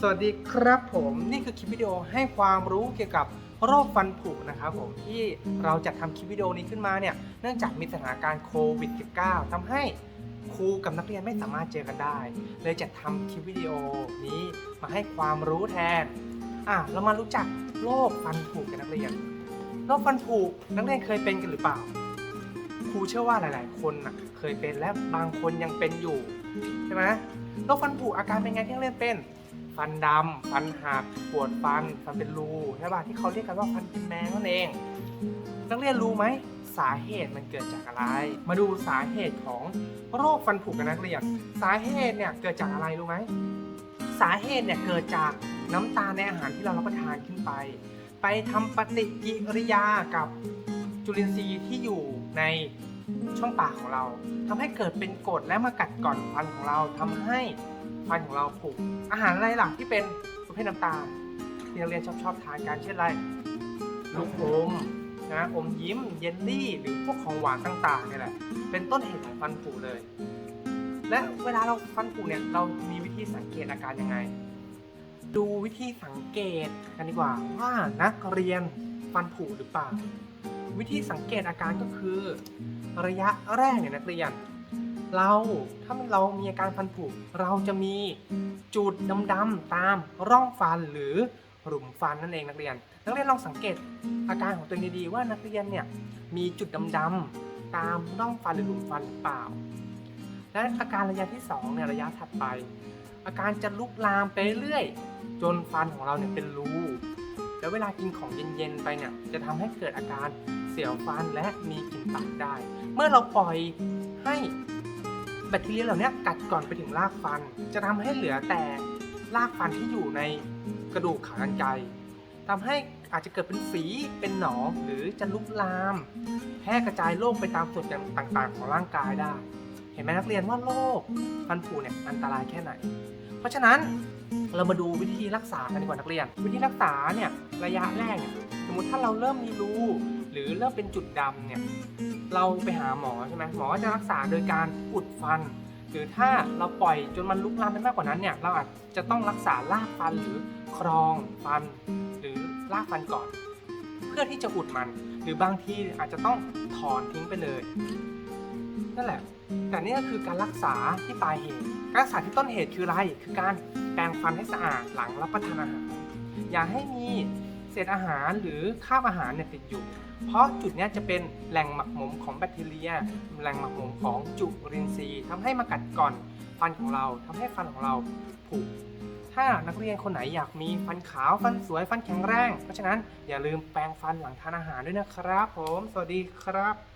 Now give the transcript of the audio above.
สวัสดีครับผมนี่คือคลิปวิดีโอให้ความรู้เกี่ยวกับโรคฟันผุนะครับผมที่เราจะทำคลิปวิดีโอนี้ขึ้นมาเนี่ยเนื่องจากมีสถานการณ์โควิด -19 ทำให้ครูกับนักเรียนไม่สามารถเจอกันได้ เลยจะทำคลิปวิดีโอนี้มาให้ความรู้แทนอะเรามารู้จักโรคฟันผุกันนักเรียนโรคฟันผุนักเรียนเคยเป็นกันหรือเปล่าครูเชื่อว่าหลาย ๆ คนน่ะเคยเป็นและบางคนยังเป็นอยู่ใช่ไหมโรคฟันผุอาการเป็นไงที่นักเรียนเป็น ฟันดำฟันหักปวดฟันฟันเป็นรูใช่ป่ะที่เขาเรียกกันว่าฟันเป็นแมงนั่นเอง นักเรียนรู้ไหมสาเหตุมันเกิดจากอะไร มาดูสาเหตุของโรคฟันผุกันนักเรียน สาเหตุเนี่ยเกิดจากอะไรรู้ไหมสาเหตุเนี่ยเกิดจากน้ำตาลในอาหารที่เรารับประทานขึ้นไป ไปทำปฏิกิริยากับจุลินทรีย์ที่อยู่ในช่องปากของเราทำให้เกิดเป็นกรดและมากัดก่อนฟันของเราทำให้ ฟันของเราผุอาหารอะไรหล่ะที่เป็นประเภทน้ำตาลที่นักเรียนชอบชอบทานกันเช่นอะไรลูกอมนะอมยิ้มเยลลี่ หรือพวกของหวานต่างๆนี่แหละเป็นต้นเหตุของฟันผุเลย และเวลาเราฟันผุเนี่ยเรามีวิธีสังเกตอาการยังไง ดูวิธีสังเกตกันดีกว่าว่านักเรียนฟันผุหรือเปล่าวิธีสังเกตอาการก็คือ ระยะแรกเนี่ยนักเรียน เราถ้าเรามีอาการฟันผุเราจะมีจุดดำๆตามร่องฟันหรือหลุมฟันนั่นเองนักเรียน นักเรียนลองสังเกตอาการของตัวเองดีๆว่านักเรียนเนี่ยมีจุดดำๆตามร่องฟันหรือหลุมฟันหรือเปล่า และอาการระยะที่สองเนี่ยระยะถัดไป อาการจะลุกลามไปเรื่อยจนฟันของเราเนี่ยเป็นรูแล้วเวลากินของเย็นๆไปเนี่ยจะทำให้เกิดอาการเสียวฟันและมีกลิ่นปากได้ เมื่อเราปล่อยให้ แบคทีเรียเหล่านี้กัดก่อนไปถึงรากฟัน จะทำให้เหลือแต่รากฟันที่อยู่ในกระดูกขากรรไกรทำให้อาจจะเกิดเป็นฝีเป็นหนองหรือจะลุกลาม แพร่กระจายโรคไปตามส่วนต่างๆ ของร่างกายได้ เห็นไหมนักเรียนว่าโรคฟันผุเนี่ยอันตรายแค่ไหน เพราะฉะนั้นเรามาดูวิธีรักษากันดีกว่านักเรียน วิธีรักษาเนี่ยระยะแรกเนี่ยสมมติถ้าเราเริ่มมีรูหรือเริ่มเป็นจุดดำเนี่ย เราไปหาหมอใช่ไหมหมอจะรักษาโดยการอุดฟัน หรือถ้าเราปล่อยจนมันลุกลามไปมากกว่านั้นเนี่ยเราอาจจะต้องรักษารากฟันหรือครองฟัน หรือรากฟันก่อน เพื่อที่จะอุดมัน หรือบางทีอาจจะต้องถอนทิ้งไปเลยนั่นแหละ แต่นี่ก็คือการรักษาที่ปลายเหตุการรักษาที่ต้นเหตุคืออะไร คือการแปรงฟันให้สะอาดหลังรับประทานอาหาร อย่าให้มี เศษอาหารหรือคราบอาหารเนี่ยติดอยู่ เพราะจุดนี้จะเป็นแหล่งหมักหมมของแบคทีเรีย แหล่งหมักหมมของจุลินทรีย์ทำให้มากัดก่อนฟันของเราทำให้ฟันของเราผุถ้านักเรียนคนไหนอยากมีฟันขาวฟันสวยฟันแข็งแรง เพราะฉะนั้นอย่าลืมแปรงฟันหลังทานอาหารด้วยนะครับผม สวัสดีครับ